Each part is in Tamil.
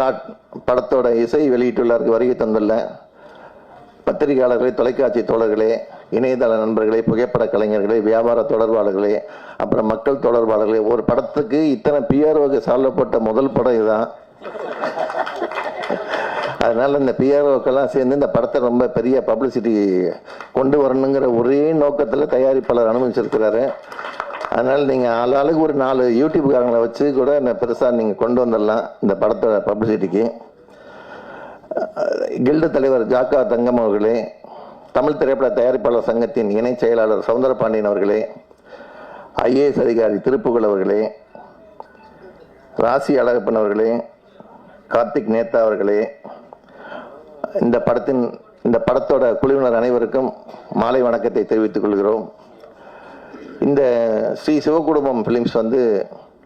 ஹார்ட் படத்தோட இசை வெளியிட்டுள்ளார்கள். வருகை தந்துள்ள பத்திரிகையாளர்களே தொலைக்காட்சி தோழர்களே இணையதள நண்பர்களே புகைப்பட கலைஞர்களே வியாபார தொடர்பாளர்களே அப்புறம் மக்கள் தொடர்பாளர்களே ஒரு படத்துக்கு இத்தனை பிஆர்ஓக்கு சால்வப்பட்ட முதல் படம் இதுதான். அதனால் இந்த பிஆர்ஓக்கெல்லாம் சேர்ந்து இந்த படத்தை ரொம்ப பெரிய பப்ளிசிட்டி கொண்டு வரணுங்கிற ஒரே நோக்கத்தில் தயாரிப்பாளர் அனுமதிச்சிருக்கிறாரு அதனால நீங்கள் ஆளாளுக்கு ஒரு நாலு யூடியூப்காரங்களை வச்சு கூட இந்த பெருசாக நீங்கள் கொண்டு வந்துடலாம் இந்த படத்தோட பப்ளிசிட்டிக்கு கில்டு தலைவர் ஜாக்கா தங்கம் அவர்களே தமிழ் திரைப்பட தயாரிப்பாளர் சங்கத்தின் இணை செயலாளர் சவுந்தரபாண்டியன் அவர்களே ஐஏஎஸ் அதிகாரி திருப்புகழ் அவர்களே ராசி அழகப்பன் அவர்களே கார்த்திக் நேத்தா அவர்களே இந்த படத்தின் இந்த படத்தோட குழுவினர் அனைவருக்கும் மாலை வணக்கத்தை தெரிவித்துக் கொள்கிறோம். இந்த ஸ்ரீ சிவகுடும்பம் ஃபிலிம்ஸ் வந்து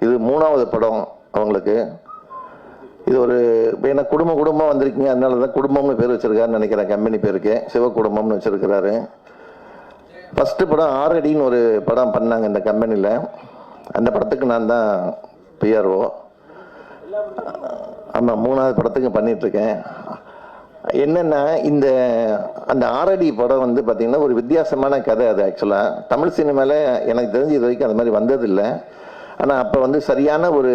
இது மூணாவது படம் அவங்களுக்கு. இது ஒரு ஏன்னா குடும்ப குடும்பம் வந்திருக்கீங்க அதனால தான் குடும்பம்னு பேர் வச்சுருக்காருன்னு நினைக்கிறேன் கம்பெனி பேருக்கு. சிவகுடும்பம்னு வச்சுருக்கிறாரு. ஃபஸ்ட்டு படம் ஆரடின்னு ஒரு படம் பண்ணாங்க இந்த கம்பெனியில் அந்த படத்துக்கு நான் தான் பிஆர்ஓ ஆமாம் மூணாவது படத்துக்கு பண்ணிகிட்ருக்கேன் என்னன்னா இந்த அந்த ஆரடி படம் வந்து பார்த்தீங்கன்னா ஒரு வித்தியாசமான கதை அது ஆக்சுவலாக தமிழ் சினிமாவில் எனக்கு தெரிஞ்சு இது வரைக்கும் அந்த மாதிரி வந்ததில்லை. ஆனால் அப்போ வந்து சரியான ஒரு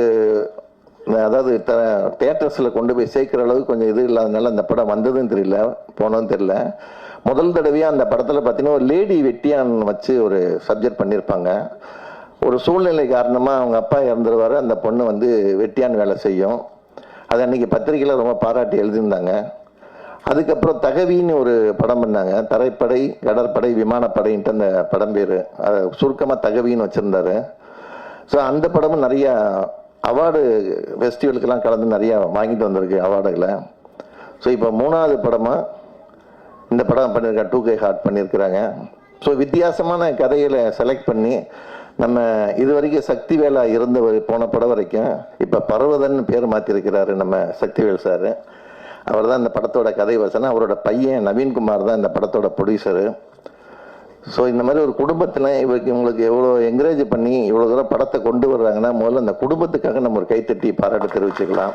அதாவது த தேட்டர்ஸில் கொண்டு போய் சேர்க்குற அளவுக்கு கொஞ்சம் இது இல்லாதனால அந்த படம் வந்ததுன்னு தெரியல போனதும் தெரியல. முதல் தடவையாக அந்த படத்தில் பார்த்தீங்கன்னா ஒரு லேடி வெட்டியான் வச்சு ஒரு சப்ஜெக்ட் பண்ணியிருப்பாங்க ஒரு சூழ்நிலை காரணமாக அவங்க அப்பா இறந்துருவாரு அந்த பொண்ணு வந்து வெட்டியான் வேலை செய்யும். அது அன்றைக்கி பத்திரிக்கையில் ரொம்ப பாராட்டி எழுதியிருந்தாங்க. அதுக்கப்புறம் தகவின்னு ஒரு படம் பண்ணாங்க. தரைப்படை கடற்படை விமானப்படைன்ட்டு அந்த படம் பேர் அதை சுருக்கமாக தகவின்னு வச்சுருந்தாரு. ஸோ அந்த படமும் நிறையா அவார்டு ஃபெஸ்டிவலுக்கெல்லாம் கலந்து நிறையா வாங்கிட்டு வந்திருக்கு அவார்டுகளை. ஸோ இப்போ மூணாவது படமாக இந்த படம் பண்ணியிருக்காங்க டூ கே ஹார்ட் பண்ணியிருக்கிறாங்க. ஸோ வித்தியாசமான கதைகளை செலக்ட் பண்ணி நம்ம இது வரைக்கும் சக்திவேலா இருந்த போன படம் வரைக்கும் இப்போ பர்வதன் பேர் மாற்றிருக்கிறாரு நம்ம சக்திவேல் சார். அவர் தான் இந்த படத்தோட கதை வசனம். அவரோட பையன் நவீன்குமார் தான் இந்த படத்தோட ப்ரொடியூசரு ஸோ இந்த மாதிரி ஒரு குடும்பத்தில் இவருக்கு இவங்களுக்கு எவ்வளோ என்கரேஜ் பண்ணி இவ்வளோ தூரம் படத்தை கொண்டு வர்றாங்கன்னா முதல்ல அந்த குடும்பத்துக்காக நம்ம ஒரு கைத்தட்டி பாராட்டு தெரிவிச்சுக்கலாம்.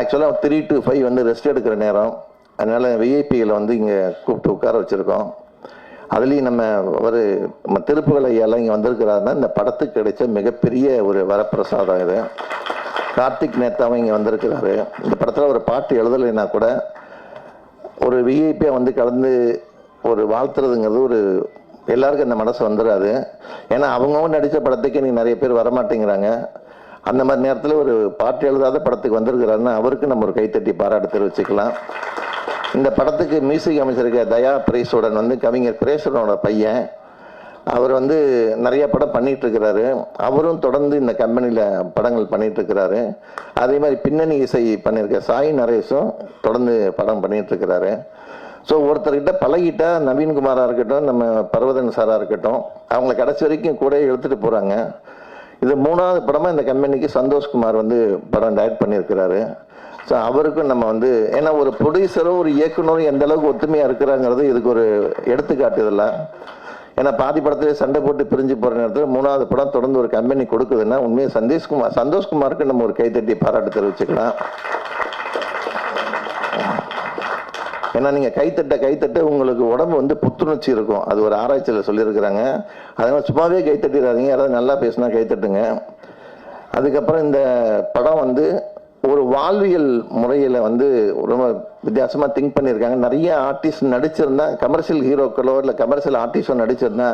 ஆக்சுவலாக த்ரீ டு ஃபைவ் வந்து ரெஸ்ட் எடுக்கிற நேரம். அதனால் விஐபிகளை வந்து இங்கே கூப்பிட்டு உட்கார வச்சுருக்கோம். அதுலேயும் நம்ம ஒரு நம்ம திருப்புகள் ஐயாலாம் இங்கே வந்திருக்கிறாருன்னா இந்த படத்துக்கு கிடைச்ச மிகப்பெரிய ஒரு வரப்பிரசாதம் இது. கார்த்திக் நேத்தாவும் இங்கே வந்திருக்கிறாரு. இந்த படத்தில் ஒரு பாட்டு எழுதலைன்னா கூட ஒரு விஐபியாக வந்து கலந்து ஒரு வாழ்த்துறதுங்கிறது ஒரு எல்லாருக்கும் அந்த மனசு வந்துடாது ஏன்னா அவங்கவுங்க நடித்த படத்துக்கு நீ நிறைய பேர் வரமாட்டேங்கிறாங்க. அந்த மாதிரி நேரத்தில் ஒரு பாட்டு எழுதாத படத்துக்கு வந்திருக்கிறாருன்னா அவருக்கு நம்ம ஒரு கைத்தட்டி பாராட்டு தெரிவிச்சுக்கலாம். இந்த படத்துக்கு மியூசிக் அமைச்சிருக்க தயா பிரேசுடன் வந்து கவிஞர் பிரேசுடனோட பையன். அவர் வந்து நிறைய படம் பண்ணிட்டு இருக்கிறாரு அவரும் தொடர்ந்து இந்த கம்பெனியில் படங்கள் பண்ணிட்டு இருக்கிறாரு அதே மாதிரி பின்னணி இசை பண்ணியிருக்க சாய் நரேஷும் தொடர்ந்து படம் பண்ணிட்டு இருக்கிறாரு ஸோ ஒருத்தர்கிட்ட பழகிட்டா நவீன்குமாராக இருக்கட்டும் நம்ம பர்வதன் சாராக இருக்கட்டும் அவங்கள கடைசி வரைக்கும் கூட எடுத்துகிட்டு போகிறாங்க இது மூணாவது படமாக இந்த கம்பெனிக்கு சந்தோஷ்குமார் வந்து படம் டைரக்ட் பண்ணியிருக்கிறாரு. ஸோ அவருக்கும் நம்ம வந்து ஏன்னா ஒரு ப்ரொடியூசரும் ஒரு இயக்குனரும் எந்த அளவுக்கு ஒத்துமையாக இருக்கிறாங்கிறது இதுக்கு ஒரு எடுத்துக்காட்டு இதெல்லாம். ஏன்னா பாதி படத்திலே சண்டை போட்டு பிரிஞ்சு போகிற நேரத்தில் மூணாவது படம் தொடர்ந்து ஒரு கம்பெனி கொடுக்குதுன்னா உண்மையாக சந்தோஷ்குமார் சந்தோஷ்குமாருக்கு நம்ம ஒரு கைத்தட்டி பாராட்டு தெரிவிச்சுக்கலாம். ஏன்னா நீங்கள் கைத்தட்ட கைத்தட்ட உங்களுக்கு உடம்பு வந்து புத்துணர்ச்சி இருக்கும். அது ஒரு ஆராய்ச்சியில் சொல்லியிருக்கிறாங்க. அதனால் சும்மாவே கைத்தட்டிடாதீங்க. யாராவது நல்லா பேசுனா கைத்தட்டுங்க. அதுக்கப்புறம் இந்த படம் வந்து ஒரு வாழ்வியல் முறையில் வந்து ரொம்ப வித்தியாசமாக திங்க் பண்ணியிருக்காங்க. நிறைய ஆர்டிஸ்ட் நடிச்சிருந்தா கமர்ஷியல் ஹீரோக்களோ இல்லை கமர்ஷியல் ஆர்டிஸ்டோ நடிச்சிருந்தா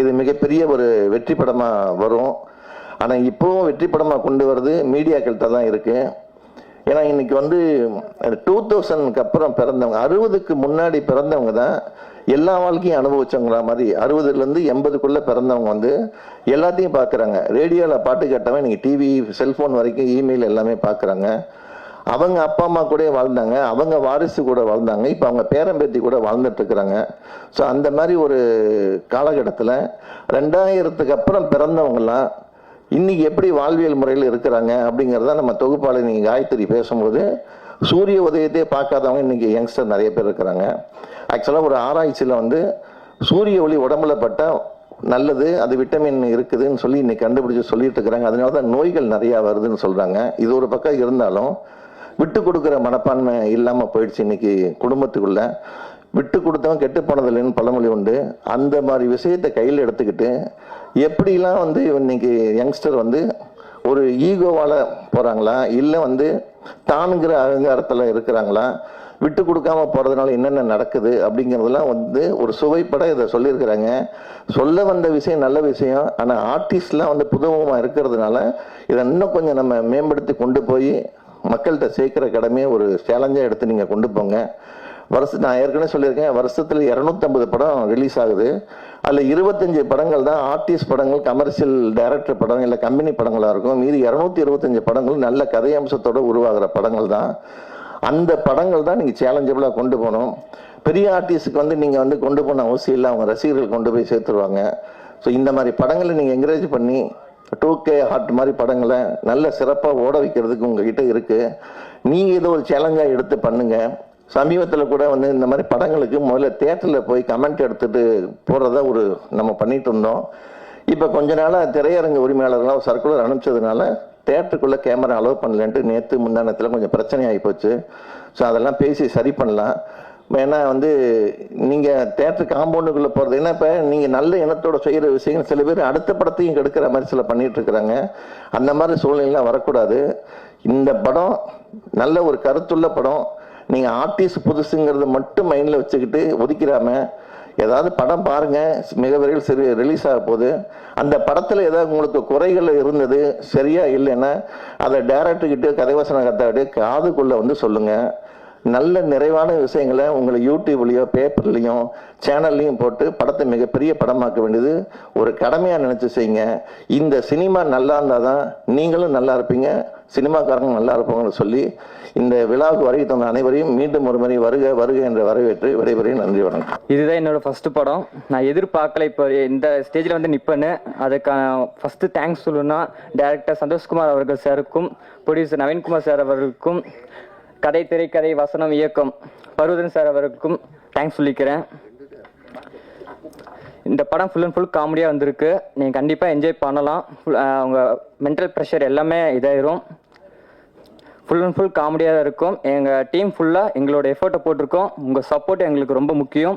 இது மிகப்பெரிய ஒரு வெற்றி படமாக வரும். ஆனால் இப்போவும் வெற்றி படமாக கொண்டு வர்றது மீடியாக்கள்கிட்ட தான் இருக்குது ஏன்னா இன்னைக்கு வந்து டூ தௌசண்ட்க்கு அப்புறம் பிறந்தவங்க அறுபதுக்கு முன்னாடி பிறந்தவங்க தான் எல்லா வாழ்க்கையும் அனுபவிச்சவங்கள மாதிரி அறுபதுலேருந்து எண்பதுக்குள்ளே பிறந்தவங்க வந்து எல்லாத்தையும் பார்க்குறாங்க ரேடியோவில் பாட்டு கேட்டவன் நீங்கள் டிவி செல்ஃபோன் வரைக்கும் இமெயில் எல்லாமே பார்க்குறாங்க அவங்க அப்பா அம்மா கூட வாழ்ந்தாங்க. அவங்க வாரிசு கூட வாழ்ந்தாங்க. இப்போ அவங்க பேரம்பேத்தி கூட வாழ்ந்துட்டுருக்குறாங்க ஸோ அந்த மாதிரி ஒரு காலகட்டத்தில் ரெண்டாயிரத்துக்கு அப்புறம் பிறந்தவங்களாம் இன்னைக்கு எப்படி வாழ்வியல் முறையில் இருக்கிறாங்க அப்படிங்கிறத நம்ம தொகுப்பாளர் நீங்கள் காயத்ரி பேசும்போது சூரிய உதயத்தையே பார்க்காதவங்க இன்னைக்கு யங்ஸ்டர் நிறைய பேர் இருக்கிறாங்க. ஆக்சுவலாக ஒரு ஆராய்ச்சியில் வந்து சூரிய ஒளி உடம்புல பட்டால் நல்லது அது விட்டமின் இருக்குதுன்னு சொல்லி இன்னைக்கு கண்டுபிடிச்சு சொல்லிட்டு இருக்கிறாங்க. அதனால தான் நோய்கள் நிறையா வருதுன்னு சொல்கிறாங்க இது ஒரு பக்கம் இருந்தாலும் விட்டு கொடுக்குற மனப்பான்மை இல்லாமல் போயிடுச்சு இன்னைக்கு குடும்பத்துக்குள்ள. விட்டு கொடுத்தவன் கெட்டு போனதில்லைன்னு பழமொழி உண்டு. அந்த மாதிரி விஷயத்தை கையில் எடுத்துக்கிட்டு எப்படிலாம் வந்து இன்னைக்கு யங்ஸ்டர் வந்து ஒரு ஈகோவால் போகிறாங்களா இல்லை வந்து தானுங்கிற அகங்காரத்தில் இருக்கிறாங்களா? விட்டு கொடுக்காம போகிறதுனால என்னென்ன நடக்குது அப்படிங்கிறதெல்லாம் வந்து ஒரு சுவைப்பட இதை சொல்லியிருக்கிறாங்க. சொல்ல வந்த விஷயம் நல்ல விஷயம். ஆனால் ஆர்டிஸ்ட்லாம் வந்து புதுமுகமாக இருக்கிறதுனால இதை இன்னும் கொஞ்சம் நம்ம மேம்படுத்தி கொண்டு போய் மக்கள்கிட்ட சேர்க்குற கடமையை ஒரு சேலஞ்சாக எடுத்து நீங்கள் கொண்டு போங்க. வருஷம் நான் ஏற்கனவே சொல்லியிருக்கேன் வருஷத்தில் இரநூத்தம்பது படம் ரிலீஸ் ஆகுது. அதில் இருபத்தஞ்சு படங்கள் தான் ஆர்டிஸ்ட் படங்கள் கமர்ஷியல் டைரக்டர் படம் இல்லை கம்பெனி படங்களாக இருக்கும். மீதி இரநூத்தி இருபத்தஞ்சு படங்கள் நல்ல கதையம்சத்தோடு உருவாகிற படங்கள் தான். அந்த படங்கள் தான் நீங்கள் சேலஞ்சபிளாக கொண்டு போகணும். பெரிய ஆர்டிஸ்ட்டுக்கு வந்து நீங்கள் வந்து கொண்டு போன அவசியம் இல்லை அவங்க ரசிகர்கள் கொண்டு போய் சேர்த்துருவாங்க. ஸோ இந்த மாதிரி படங்களை நீங்கள் என்கரேஜ் பண்ணி டூ கே ஹார்ட் மாதிரி படங்களை நல்ல சிறப்பாக ஓட வைக்கிறதுக்கு உங்ககிட்ட இருக்குது நீங்கள் இதை ஒரு சேலஞ்சாக எடுத்து பண்ணுங்கள் சமீபத்தில் கூட வந்து இந்த மாதிரி படங்களுக்கு முதல்ல தேட்டரில் போய் கமெண்ட் எடுத்துட்டு போகிறத ஒரு நம்ம பண்ணிட்டு இருந்தோம். இப்போ கொஞ்ச நாளாக திரையரங்கு உரிமையாளர்களாக சர்க்குலர் அனுப்பிச்சதுனால தேட்டருக்குள்ளே கேமரா அலோவ் பண்ணலன்ட்டு நேற்று முந்தானத்தில் கொஞ்சம் பிரச்சனை ஆகி போச்சு. ஸோ அதெல்லாம் பேசி சரி பண்ணலாம். ஏன்னா வந்து நீங்கள் தேட்டர் காம்பவுண்டுக்குள்ளே போகிறது ஏன்னா இப்போ? நீங்கள் நல்ல எண்ணத்தோட செய்கிற விஷயங்கள் சில பேர் அடுத்த படத்தையும் கெடுக்கிற மாதிரி சில பண்ணிகிட்ருக்குறாங்க அந்த மாதிரி சூழ்நிலைலாம் வரக்கூடாது. இந்த படம் நல்ல ஒரு கருத்துள்ள படம். நீங்கள் ஆர்டிஸ்ட் புதுசுங்கிறத மட்டும் மைண்டில் வச்சுக்கிட்டு ஒதுக்கிறாம ஏதாவது படம் பாருங்கள் மிக விரைவில் சரி ரிலீஸ் ஆக போகுது. அந்த படத்தில் ஏதாவது உங்களுக்கு குறைகள் இருந்தது சரியாக இல்லைன்னா அதை டேரக்டர்கிட்ட கதைவசன கத்தாடி காதுக்குள்ளே வந்து சொல்லுங்கள் நல்ல நிறைவான விஷயங்களை உங்களை யூடியூப்லேயோ பேப்பர்லேயும் சேனல்லையும் போட்டு படத்தை மிகப்பெரிய படமாக்க வேண்டியது ஒரு கடமையாக நினச்சி செய்யுங்க. இந்த சினிமா நல்லா இருந்தால் தான் நீங்களும் நல்லா இருப்பீங்க சினிமாக்காரங்க நல்லா இருப்பாங்கன்னு சொல்லி இந்த விழாவுக்கு வருகை தந்த அனைவரையும் மீண்டும் ஒரு முறை வருக வருக என்ற வரவேற்று விடைபெறையும் நன்றி வணக்கம். இதுதான் என்னோட ஃபர்ஸ்ட் படம். நான் எதிர்பார்க்கல இப்போ இந்த ஸ்டேஜில் வந்து நிற்பேன்னு அதுக்கான ஃபர்ஸ்ட் தேங்க்ஸ் சொல்லணும்னா டேரக்டர் சந்தோஷ்குமார் அவர்கள் சாருக்கும் ப்ரொடியூசர் நவீன்குமார் சார் அவர்களுக்கும் கதை திரைக்கதை வசனம் இயக்கம் பருவதன் சார் அவர்களுக்கும் தேங்க்ஸ் சொல்லிக்கிறேன். இந்த படம் ஃபுல் அண்ட் ஃபுல் காமெடியாக வந்திருக்கு. நீங்கள் கண்டிப்பாக என்ஜாய் பண்ணலாம். Full- மென்டல் ப்ரெஷர் எல்லாமே இதாயிரும். ஃபுல் அண்ட் ஃபுல் காமெடியாக தான் இருக்கும். எங்கள் டீம் ஃபுல்லாக எங்களோட எஃபர்ட்டை போட்டிருக்கோம். உங்கள் சப்போர்ட் எங்களுக்கு ரொம்ப முக்கியம்.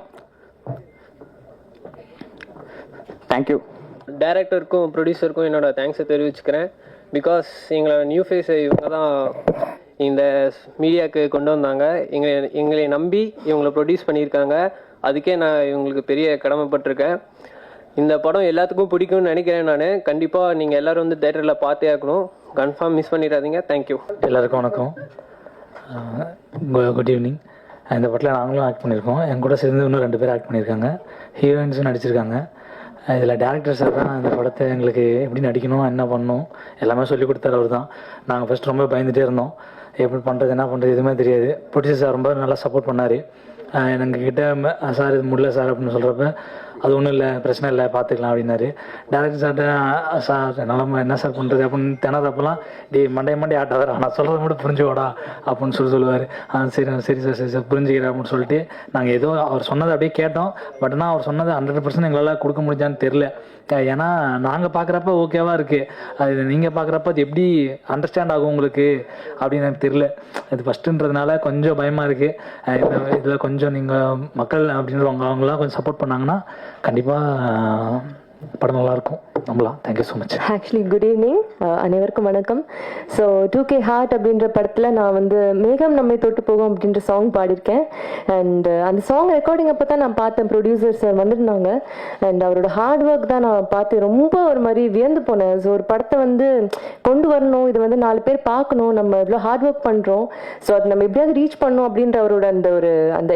தேங்க்யூ டேரக்டருக்கும் ப்ரொடியூசருக்கும் என்னோட தேங்க்ஸை தெரிவிச்சுக்கிறேன். பிகாஸ் எங்களோட நியூ ஃபேஸை இவங்க தான் இந்த மீடியாவுக்கு கொண்டு வந்தாங்க. எங்களை எங்களை நம்பி இவங்களை ப்ரொடியூஸ் பண்ணியிருக்காங்க. அதுக்கே நான் இவங்களுக்கு பெரிய கடமைப்பட்டிருக்கேன். இந்த படம் எல்லாத்துக்கும் பிடிக்கும்னு நினைக்கிறேன் நான். கண்டிப்பாக நீங்கள் எல்லோரும் வந்து தேட்டரில் பார்த்தே ஆகணும். கன்ஃபார்ம் மிஸ் பண்ணிடாதீங்க. தேங்க்யூ எல்லாருக்கும் வணக்கம். குட் ஈவினிங் இந்த படத்தில் நாங்களும் ஆக்ட் பண்ணியிருக்கோம். என் கூட சேர்ந்து இன்னும் ரெண்டு பேர் ஆக்ட் பண்ணியிருக்காங்க. ஹீரோயின்ஸும் நடிச்சிருக்காங்க. இதில் டேரக்டர் சார் தான் இந்த படத்தை எங்களுக்கு எப்படி நடிக்கணும் என்ன பண்ணணும் எல்லாமே சொல்லி கொடுத்தாரு அவர் தான் நாங்கள் ஃபஸ்ட் ரொம்ப பயந்துகிட்டே இருந்தோம். எப்படி பண்ணுறது என்ன பண்ணுறது எதுவுமே தெரியாது. ப்ரொடியூசர் சார் ரொம்ப நல்லா சப்போர்ட் பண்ணார். எங்ககிட்ட சார் இது முடியல சார் அப்படின்னு சொல்கிறப்ப அது ஒன்றும் இல்லை பிரச்சனை இல்லை பார்த்துக்கலாம் அப்படின்னாரு. டேரக்டர் சார்ட்ட சார் நிலமை என்ன சார் பண்ணுறது அப்படின்னு தினதப்பெல்லாம் டே மண்டே மண்டே ஆட்டாதரா நான் சொல்கிறத மட்டும் புரிஞ்சுக்கோடா அப்படின்னு சொல்லி சொல்லுவார். ஆ சரி சரி சார் சரி சார் புரிஞ்சுக்கிறேன் அப்படின்னு சொல்லிட்டு நாங்கள் ஏதோ அவர் சொன்னதை அப்படியே கேட்டோம். பட் ஆனால் அவர் சொன்னது ஹண்ட்ரட் பர்சன்ட் எங்களால் கொடுக்க முடிஞ்சான்னு தெரில ஏன்னா நாங்கள் பார்க்குறப்ப ஓகேவாக இருக்குது அது நீங்கள் பார்க்குறப்ப அது எப்படி அண்டர்ஸ்டாண்ட் ஆகும் உங்களுக்கு அப்படின்னு எனக்கு தெரில இது ஃபஸ்ட்டுன்றதுனால கொஞ்சம் பயமாக இருக்குது இதில் கொஞ்சம் நீங்கள் மக்கள் அப்படின்றவங்க அவங்களாம் கொஞ்சம் சப்போர்ட் பண்ணாங்கன்னா கண்டிப்பாக படம் நல்லாயிருக்கும். நம்பலாம். Thank you so much actually good evening அனைவருக்கும் வணக்கம். ஸோ டூ கே ஹார்ட் அப்படின்ற படத்தில் நான் வந்து மேகம் நம்மை தொட்டு போகும் அப்படின்ற சாங் பாடியிருக்கேன். அண்ட் அந்த சாங் ரெக்கார்டிங் அப்போ தான் நான் பார்த்தேன். ப்ரொடியூசர் சார் வந்திருந்தாங்க. அண்ட் அவரோட ஹார்ட் ஒர்க் தான் நான் பார்த்து ரொம்ப ஒரு மாதிரி வியந்து போனேன். ஸோ ஒரு படத்தை வந்து கொண்டு வரணும். இது வந்து நாலு பேர் பார்க்கணும். நம்ம இவ்வளோ ஹார்ட் ஒர்க் பண்ணுறோம் ஸோ அது நம்ம எப்படியாவது ரீச் பண்ணணும் அப்படின்ற அவரோட அந்த ஒரு அந்த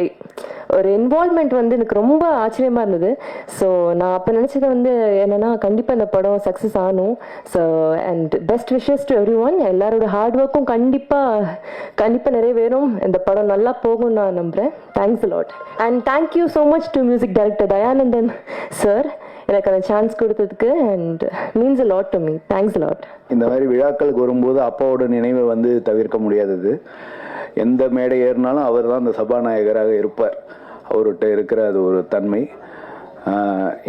ஒரு இன்வால்மெண்ட் வந்து எனக்கு ரொம்ப ஆச்சரியமாக இருந்தது. ஸோ நான் அப்போ நினச்சது வந்து என்னென்னா கண்டிப்பாக இந்த படம் சக்ஸஸ் ஆகணும் so and best wishes to everyone எல்லாரோட ஹார்ட் ஒர்க்கும் கண்டிப்பாக கண்டிப்பாக நிறைவேறும். இந்த படம் நல்லா போகும் நான் நம்புகிறேன் thanks lot and thank you so much to music director Dhayanandhan sir எனக்கு அந்த சான்ஸ் கொடுத்ததுக்கு and means a lot to me thanks lot இந்த மாதிரி விழாக்களுக்கு வரும்போது அப்பாவோட நினைவை வந்து தவிர்க்க முடியாதது. எந்த மேடை ஏறினாலும் அவர் தான் அந்த சபாநாயகராக இருப்பார். அவர்கிட்ட இருக்கிற அது ஒரு தன்மை.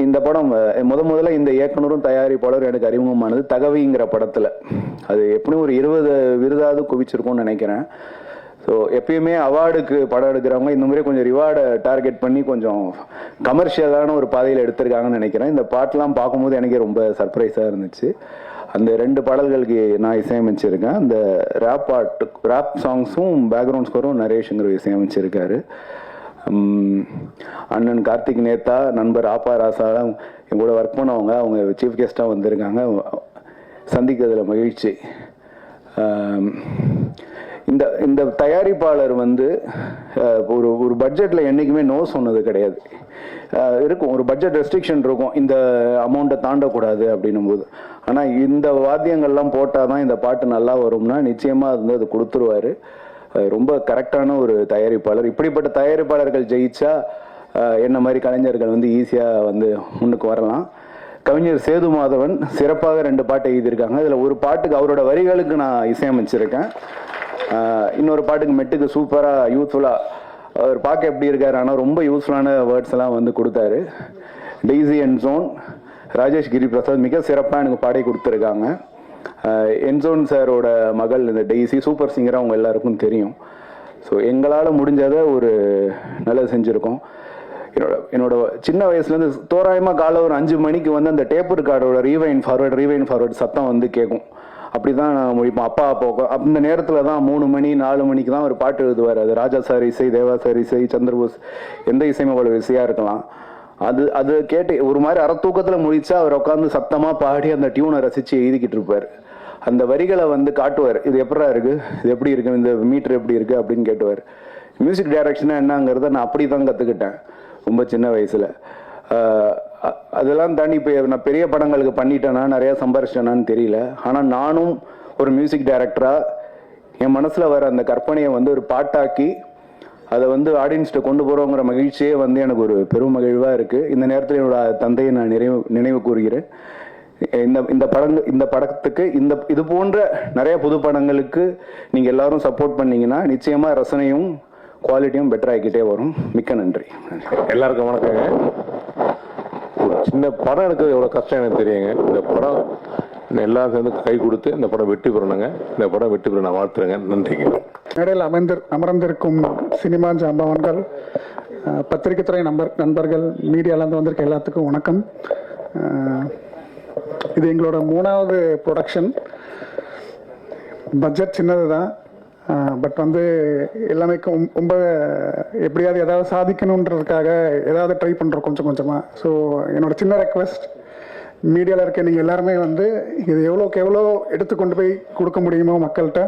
இந்த படம் முத முதல்ல இந்த இயக்குனரும் தயாரிப்பாளரும் எனக்கு அறிமுகமானது தகவிங்கிற படத்தில். அது எப்படியும் ஒரு இருபது விருதாவது குவிச்சிருக்கும்னு நினைக்கிறேன். ஸோ எப்பயுமே அவார்டுக்கு படம் எடுக்கிறவங்க இந்த மாதிரி கொஞ்சம் ரிவார்டை டார்கெட் பண்ணி கொஞ்சம் கமர்ஷியலான ஒரு பாதையில் எடுத்திருக்காங்கன்னு நினைக்கிறேன். இந்த பாட்டெலாம் பார்க்கும்போது எனக்கே ரொம்ப சர்ப்ரைஸாக இருந்துச்சு. அந்த ரெண்டு பாடல்களுக்கு நான் இசையமைச்சிருக்கேன். அந்த ரேப் பாட்டு ரேப் சாங்ஸும் பேக்ரவுண்ட் ஸ்கோரும் நரேஷுங்கிற இசையமைச்சிருக்காரு. அண்ணன் கார்த்திக் நேத்தா நண்பர் ஆப்பா ராசாலாம் என் கூட ஒர்க் பண்ணவங்க அவங்க சீஃப் கெஸ்ட்டாக வந்திருக்காங்க. சந்திக்கிறதுல மகிழ்ச்சி. இந்த இந்த தயாரிப்பாளர் வந்து ஒரு ஒரு பட்ஜெட்டில் என்றைக்குமே நோ சொன்னது கிடையாது. இருக்கும் ஒரு பட்ஜெட் ரெஸ்ட்ரிக்ஷன் இருக்கும். இந்த அமௌண்ட்டை தாண்டக்கூடாது அப்படின்னும் போது ஆனால் இந்த வாத்தியங்கள்லாம் போட்டால் தான் இந்த பாட்டு நல்லா வரும்னா நிச்சயமாக அது வந்து அது கொடுத்துருவாரு. ரொம்ப கரெக்டான ஒரு தயாரிப்பாளர். இப்படிப்பட்ட தயாரிப்பாளர்கள் ஜெயிச்சா என்ன மாதிரி கலைஞர்கள் வந்து ஈஸியாக வந்து முன்னுக்கு வரலாம். கவிஞர் சேது மாதவன் சிறப்பாக ரெண்டு பாட்டு எழுதியிருக்காங்க. அதில் ஒரு பாட்டுக்கு அவரோட வரிகளுக்கு நான் இசையமைச்சிருக்கேன். இன்னொரு பாட்டுக்கு மெட்டுக்கு சூப்பராக யூஸ்ஃபுல்லாக அவர் பார்க்க எப்படி இருக்கார் ஆனால் ரொம்ப யூஸ்ஃபுல்லான வேர்ட்ஸ் எல்லாம் வந்து கொடுத்தாரு. Daisy and John Rajesh Giri Prasad மிக சிறப்பாக எனக்கு பாடி கொடுத்துருக்காங்க. என்சோன் சாரோட மகள் இந்த டெய்ஸி சூப்பர் சிங்கராக அவங்க எல்லாருக்கும் தெரியும். ஸோ எங்களால் முடிஞ்சதை ஒரு நல்லா செஞ்சுருக்கோம். என்னோட என்னோட சின்ன வயசுலேருந்து தோராயமாக காலை ஒரு அஞ்சு மணிக்கு வந்து அந்த டேப் ரெக்கார்டோட ரீவைன் ஃபார்வர்ட் ரீவைன் ஃபார்வர்ட் சத்தம் வந்து கேட்கும் அப்படி தான் நான் முடிப்போம் அப்பா அப்போ அந்த நேரத்தில் தான் மூணு மணி நாலு மணிக்கு தான் ஒரு பாட்டு எழுதுவார். அது ராஜா சார் இசை தேவா சார் இசை சந்திரபோஸ் எந்த இசையமைப்பாளர் இசையாக இருக்கலாம். அது அது கேட்டு ஒரு மாதிரி அறத்தூக்கத்தில் முடிச்சா அவர் உட்காந்து சத்தமாக பாடி அந்த டியூனை ரசித்து எழுதிக்கிட்டு இருப்பார். அந்த வரிகளை வந்து காட்டுவார். இது எப்படா இருக்கு? இது எப்படி இருக்கு? இந்த மீட்டர் எப்படி இருக்கு? அப்படின்னு கேட்டுவார். மியூசிக் டைரக்ஷனாக என்னங்கிறத நான் அப்படி தான் கற்றுக்கிட்டேன் ரொம்ப சின்ன வயசில். அதெல்லாம் தாண்டி இப்போ நான் பெரிய படங்களுக்கு பண்ணிட்டேனா நிறையா சம்பாரிச்சிட்டேனான்னு தெரியல. ஆனால் நானும் ஒரு மியூசிக் டைரக்டராக என் மனசில் வர அந்த கற்பனையை வந்து ஒரு பாட்டாக்கி அதை வந்து ஆடியன்ஸ்கிட்ட கொண்டு போகிறோங்கிற மகிழ்ச்சியே வந்து எனக்கு ஒரு பெரும் மகிழ்வாக இருக்குது இந்த நேரத்தில் என்னோட தந்தையை நான் நினைவு நினைவு கூறுகிறேன். இந்த இந்த படங்கள் இந்த படத்துக்கு இந்த இது போன்ற நிறைய புது படங்களுக்கு நீங்கள் எல்லாரும் சப்போர்ட் பண்ணீங்கன்னா நிச்சயமாக ரசனையும் குவாலிட்டியும் பெட்டர் ஆகிக்கிட்டே வரும். மிக்க நன்றி. எல்லாருக்கும் வணக்கங்க. சின்ன படம் எடுக்கிறது எவ்வளோ கஷ்டம் எனக்கு தெரியுங்க. இந்த படம் எல்லாரும் சேர்ந்து கை கொடுத்து இந்த படம் வெற்றி பெறணுங்க. இந்த படம் வெற்றி பெற நான் வாழ்த்துறேங்க. நன்றிங்க. மேடையில் அமர்ந்திரு அமர்ந்திருக்கும் சினிமா ஜாம்பவன்கள் அஹ், பத்திரிகை துறை நம்பர் நண்பர்கள் மீடியாலேருந்து வந்திருக்க எல்லாத்துக்கும் வணக்கம். இது எங்களோட மூணாவது ப்ரொடக்ஷன் பட்ஜெட் சின்னது தான். பட் வந்து எல்லாமே ரொம்ப எப்படியாவது ஏதாவது சாதிக்கணுன்றதுக்காக ஏதாவது ட்ரை பண்ணுறோம் கொஞ்சம் கொஞ்சமாக ஸோ என்னோட சின்ன ரெக்வெஸ்ட் மீடியாவில் இருக்க நீங்கள் எல்லாருமே வந்து இது எவ்வளோக்கு எவ்வளோ எடுத்து கொண்டு போய் கொடுக்க முடியுமோ மக்கள்கிட்ட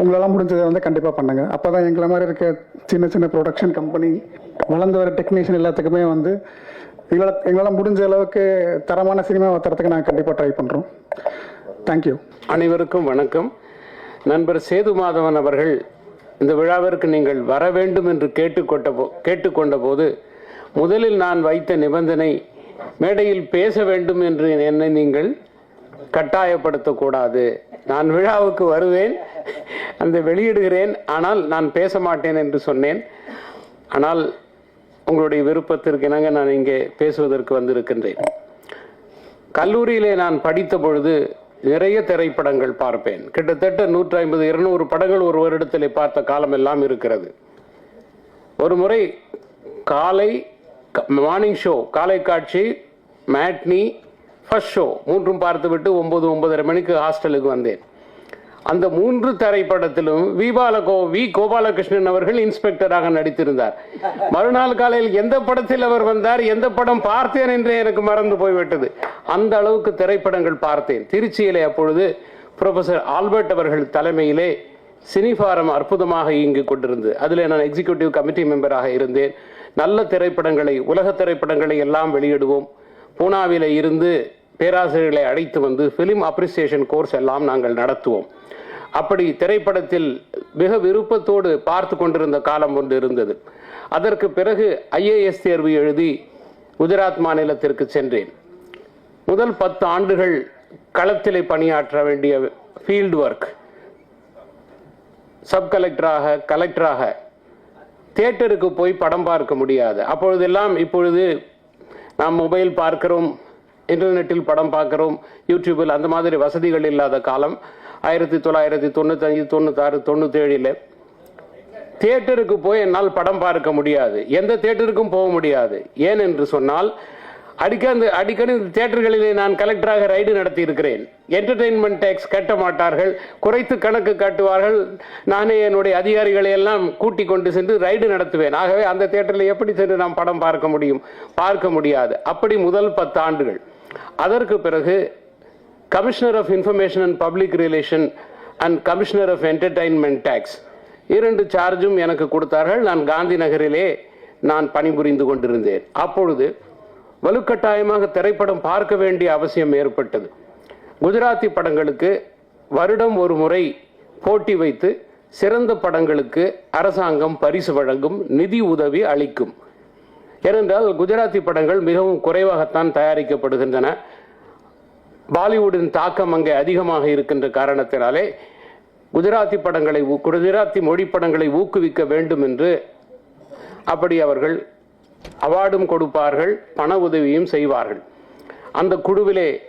உங்களால் முடிஞ்சதை வந்து கண்டிப்பாக பண்ணுங்க. அப்போ தான் எங்களை மாதிரி இருக்க சின்ன சின்ன ப்ரொடக்ஷன் கம்பெனி வளர்ந்து வர டெக்னீஷியன் எல்லாத்துக்குமே வந்து எங்களால் எங்களால் முடிஞ்ச அளவுக்கு தரமான சினிமா தரத்துக்கு நாங்கள் கண்டிப்பாக ட்ரை பண்ணுறோம் தேங்க்யூ அனைவருக்கும் வணக்கம். நண்பர் சேது மாதவன் அவர்கள் இந்த விழாவிற்கு நீங்கள் வர வேண்டும் என்று கேட்டுக்கொண்ட போ கேட்டுக்கொண்ட போது முதலில் நான் வைத்த நிபந்தனை மேடையில் பேச வேண்டும் என்று என்னை நீங்கள் கட்டாயப்படுத்தக்கூடாது. நான் விழாவுக்கு வருவேன் அந்த வெளியிடுகிறேன் ஆனால் நான் பேச மாட்டேன் என்று சொன்னேன். ஆனால் உங்களுடைய விருப்பத்திற்கு இணங்க நான் இங்கே பேசுவதற்கு வந்திருக்கின்றேன். கல்லூரியிலே நான் படித்த பொழுது நிறைய திரைப்படங்கள் பார்ப்பேன். கிட்டத்தட்ட நூற்றி ஐம்பது இருநூறு படங்கள் ஒரு வருடத்திலே பார்த்த காலம் எல்லாம் இருக்கிறது. ஒரு முறை காலை மார்னிங் ஷோ காலை காட்சி மேட்னி ஃபர்ஸ்ட் ஷோ மூன்றும் பார்த்துவிட்டு ஒம்பது ஒன்பதரை மணிக்கு ஹாஸ்டலுக்கு வந்தேன். அந்த மூன்று திரைப்படத்திலும் வி பாலகோ வி கோபாலகிருஷ்ணன் அவர்கள் இன்ஸ்பெக்டராக நடித்திருந்தார். மறுநாள் காலையில் எந்த படத்தில் அவர் வந்தார் எந்த படம் பார்த்தேன் என்று எனக்கு மறந்து போய்விட்டது. அந்த அளவுக்கு திரைப்படங்கள் பார்த்தேன். திருச்சியிலே அப்பொழுது ப்ரொஃபசர் ஆல்பர்ட் அவர்கள் தலைமையிலே சினிஃபாரம் அற்புதமாக இயங்கிக் கொண்டிருந்தது. அதில் நான் எக்ஸிகியூட்டிவ் கமிட்டி மெம்பராக இருந்தேன். நல்ல திரைப்படங்களை உலக திரைப்படங்களை எல்லாம் வெளியிடுவோம். பூனாவில் இருந்து பேராசிரியர்களை அழைத்து வந்து ஃபிலிம் அப்ரிசியேஷன் கோர்ஸ் எல்லாம் நாங்கள் நடத்துவோம். அப்படி திரைப்படத்தில் மிக விருப்பத்தோடு பார்த்து கொண்டிருந்த காலம் ஒன்று இருந்தது. அதற்கு பிறகு ஐஏஎஸ் தேர்வு எழுதி குஜராத் மாநிலத்திற்கு சென்றேன். முதல் பத்து ஆண்டுகள் களத்திலே பணியாற்ற வேண்டிய ஃபீல்டு ஒர்க் சப் கலெக்டராக கலெக்டராக தேட்டருக்கு போய் படம் பார்க்க முடியாது. அப்பொழுதெல்லாம் இப்பொழுது நாம் மொபைல் பார்க்கிறோம் இன்டர்நெட்டில் படம் பார்க்கிறோம் யூடியூப்பில் அந்த மாதிரி வசதிகள் இல்லாத காலம் ஆயிரத்தி தொள்ளாயிரத்தி தொண்ணூத்தஞ்சு தொண்ணூத்தாறு தொண்ணூத்தேழில் தேட்டருக்கு போய் என்னால் படம் பார்க்க முடியாது. எந்த தேட்டருக்கும் போக முடியாது. ஏன் என்று சொன்னால் அடிக்கடி அடிக்கடி இந்த நான் கலெக்டராக ரைடு நடத்தி இருக்கிறேன் என்டர்டெயின்மெண்ட் டேக்ஸ் கட்ட மாட்டார்கள். குறைத்து கணக்கு காட்டுவார்கள். நானே என்னுடைய அதிகாரிகளை எல்லாம் கூட்டி கொண்டு சென்று ரைடு நடத்துவேன். ஆகவே அந்த தேட்டரில் எப்படி சென்று நாம் படம் பார்க்க முடியும்? பார்க்க முடியாது. அப்படி முதல் பத்து ஆண்டுகள் அதற்கு பிறகு commissioner of information and public relation and commissioner of entertainment tax இரண்டு சார்ஜும் எனக்கு கொடுத்தார்கள். நான் காந்தி நகரிலே நான் பணிபுரிந்து கொண்டிருந்தேன். அப்பொழுது வலுக்கட்டாயமாக திரைப்படம் பார்க்க வேண்டிய அவசியம் ஏற்பட்டது. குஜராத்தி படங்களுக்கு வருடம் ஒரு முறை போட்டி வைத்து சிறந்த படங்களுக்கு அரசாங்கம் பரிசு வழங்கும் நிதி உதவி அளிக்கும். ஏனென்றால் குஜராத்தி படங்கள் மிகவும் குறைவாகத்தான் தயாரிக்கப்படுகின்றன. பாலிவுட்டின் தாக்கம் அங்கே அதிகமாக இருக்கின்ற காரணத்தினாலே குஜராத்தி படங்களை ஊ- குஜராத்தி மொழி படங்களை ஊக்குவிக்க வேண்டும் என்று அப்படி அவர்கள் அவார்டும் கொடுப்பார்கள் பண உதவியும் செய்வார்கள். அந்த குழுவிலே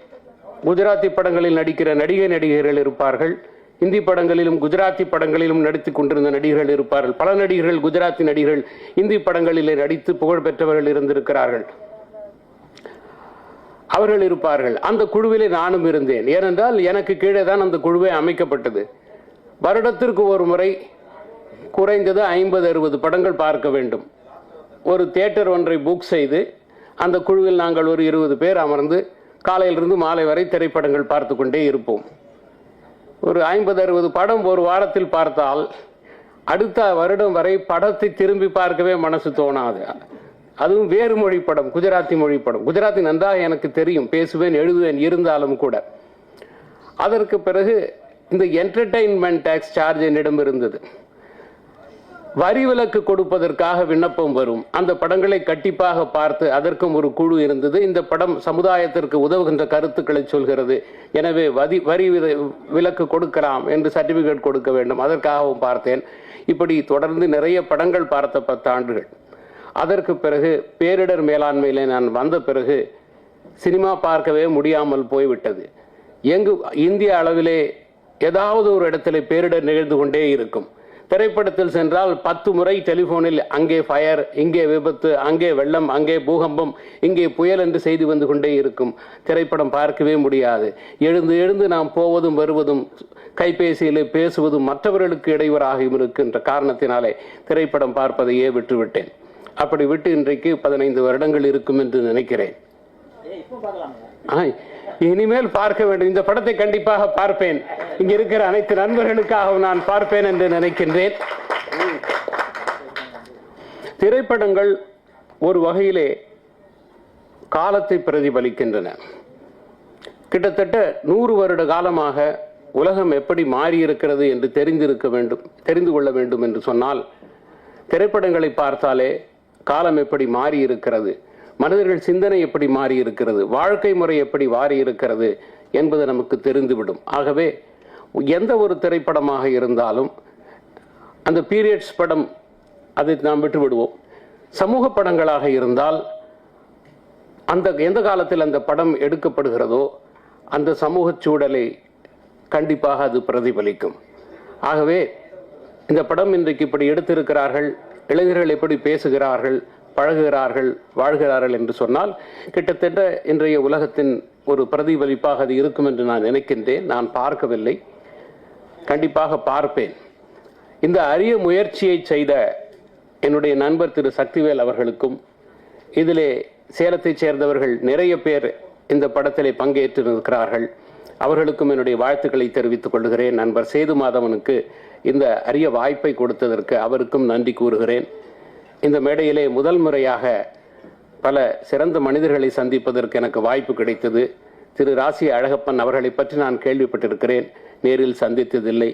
குஜராத்தி படங்களில் நடிக்கிற நடிகை நடிகர்கள் இருப்பார்கள். இந்தி படங்களிலும் குஜராத்தி படங்களிலும் நடித்துக் கொண்டிருந்த நடிகர்கள் இருப்பார்கள். பல நடிகர்கள் குஜராத்தி நடிகர்கள் இந்தி படங்களிலே நடித்து புகழ் பெற்றவர்கள் இருந்திருக்கிறார்கள். அவர்கள் இருப்பார்கள். அந்த குழுவிலே நானும் இருந்தேன். ஏனென்றால் எனக்கு கீழே தான் அந்த குழுவே அமைக்கப்பட்டது. வருடத்திற்கு ஒரு முறை குறைந்தது ஐம்பது அறுபது படங்கள் பார்க்க வேண்டும். ஒரு தியேட்டர் ஒன்றை புக் செய்து அந்த குழுவில் நாங்கள் ஒரு இருபது பேர் அமர்ந்து காலையிலிருந்து மாலை வரை திரைப்படங்கள் பார்த்து கொண்டே இருப்போம். ஒரு ஐம்பது அறுபது படம் ஒரு வாரத்தில் பார்த்தால் அடுத்த வருடம் வரை படத்தை திரும்பி பார்க்கவே மனசு தோணாது. அதுவும் வேறு மொழி படம் குஜராத்தி மொழி படம். குஜராத்தி நன்றாக எனக்கு தெரியும் பேசுவேன் எழுதுவேன் இருந்தாலும் கூட. அதற்கு பிறகு இந்த என்டர்டெயின்மெண்ட் டேக்ஸ் சார்ஜ் என்னிடம் இருந்தது. வரி விலக்கு கொடுப்பதற்காக விண்ணப்பம் வரும். அந்த படங்களை கட்டிப்பாக பார்த்து அதற்கும் ஒரு குழு இருந்தது. இந்த படம் சமுதாயத்திற்கு உதவுகின்ற கருத்துக்களை சொல்கிறது. எனவே வரி வரி வித- விலக்கு கொடுக்கலாம் என்று சர்டிபிகேட் கொடுக்க வேண்டும். அதற்காகவும் பார்த்தேன். இப்படி தொடர்ந்து நிறைய படங்கள் பார்த்த பத்தாண்டுகள். அதற்கு பிறகு பேரிடர் மேலாண்மையிலே நான் வந்த பிறகு சினிமா பார்க்கவே முடியாமல் போய்விட்டது. எங்கு இந்திய அளவிலே ஏதாவது ஒரு இடத்துல பேரிடர் நிகழ்ந்து கொண்டே இருக்கும். திரைப்படத்தில் சென்றால் பத்து முறை டெலிபோனில் அங்கே ஃபயர் இங்கே விபத்து அங்கே வெள்ளம் அங்கே பூகம்பம் இங்கே புயல் என்று செய்தி வந்து கொண்டே இருக்கும். திரைப்படம் பார்க்கவே முடியாது. எழுந்து எழுந்து நாம் போவதும் வருவதும் கைபேசியிலே பேசுவதும் மற்றவர்களுக்கு இடையூறாகவும் இருக்கின்ற காரணத்தினாலே திரைப்படம் பார்ப்பதையே விட்டுவிட்டேன். அப்படி விட்டு இன்றைக்கு பதினைந்து வருடங்கள் இருக்கும் என்று நினைக்கிறேன். ஆ, இனிமேல் பார்க்க வேண்டும். இந்த படத்தை கண்டிப்பாக பார்ப்பேன். இங்க இருக்கிற அனைத்து நண்பர்களுக்காகவும் நான் பார்ப்பேன் என்று நினைக்கின்றேன். திரைப்படங்கள் ஒரு வகையிலே காலத்தை பிரதிபலிக்கின்றன. கிட்டத்தட்ட நூறு வருட காலமாக உலகம் எப்படி மாறி இருக்கிறது என்று தெரிந்திருக்க வேண்டும் தெரிந்து கொள்ள வேண்டும் என்று சொன்னால் திரைப்படங்களை பார்த்தாலே காலம் எப்படி மாறி இருக்கிறது மனிதர்கள் சிந்தனை எப்படி மாறி இருக்கிறது? வாழ்க்கை முறை எப்படி மாறி இருக்கிறது? என்பது நமக்கு தெரிந்துவிடும். ஆகவே எந்த ஒரு திரைப்படமாக இருந்தாலும் அந்த பீரியட்ஸ் படம் அதை நாம் விட்டுவிடுவோம். சமூக படங்களாக இருந்தால் அந்த எந்த காலத்தில் அந்த படம் எடுக்கப்படுகிறதோ அந்த சமூக சூழலை கண்டிப்பாக அது பிரதிபலிக்கும். ஆகவே இந்த படம் இன்றைக்கு இப்படி எடுத்திருக்கிறார்கள் இளைஞர்கள் எப்படி பேசுகிறார்கள் பழகுகிறார்கள் வாழ்கிறார்கள் என்று சொன்னால் கிட்டத்தட்ட இன்றைய உலகத்தின் ஒரு பிரதிபலிப்பாக அது இருக்கும் என்று நான் நினைக்கின்றேன். நான் பார்க்கவில்லை. கண்டிப்பாக பார்ப்பேன். இந்த அரிய முயற்சியை செய்த என்னுடைய நண்பர் திரு சக்திவேல் அவர்களுக்கும் இதிலே சேலத்தைச் சேர்ந்தவர்கள் நிறைய பேர் இந்த படத்திலே பங்கேற்றிருக்கிறார்கள். அவர்களுக்கும் என்னுடைய வாழ்த்துக்களை தெரிவித்துக் கொள்கிறேன். நண்பர் சேது மாதவனுக்கு இந்த அரிய வாய்ப்பை கொடுத்ததற்கு அவருக்கும் நன்றி கூறுகிறேன். இந்த மேடையிலே முதல் முறையாக பல சிறந்த மனிதர்களை சந்திப்பதற்கு எனக்கு வாய்ப்பு கிடைத்தது. திரு ராசி அழகப்பன் அவர்களை பற்றி நான் கேள்விப்பட்டிருக்கிறேன். நேரில் சந்தித்ததில்லை.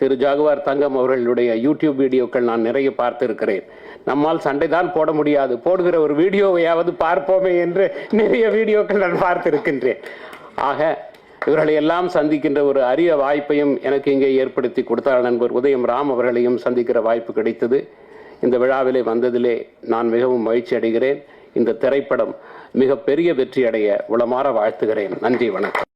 திரு ஜாகுவார் தங்கம் அவர்களுடைய யூடியூப் வீடியோக்கள் நான் நிறைய பார்த்திருக்கிறேன். நம்மால் சண்டை தான் போட முடியாது. போடுகிற ஒரு வீடியோவையாவது பார்ப்போமே என்று நிறைய வீடியோக்கள் நான் பார்த்திருக்கின்றேன். ஆக இவர்களை எல்லாம் சந்திக்கின்ற ஒரு அரிய வாய்ப்பையும் எனக்கு இங்கே ஏற்படுத்தி கொடுத்தார் நண்பர் உதயம் ராம் அவர்களையும் சந்திக்கிற வாய்ப்பு கிடைத்தது. இந்த விழாவிலே வந்ததிலே நான் மிகவும் மகிழ்ச்சி அடைகிறேன். இந்த திரைப்படம் மிகப்பெரிய வெற்றி அடைய உளமாற வாழ்த்துகிறேன். நன்றி வணக்கம்.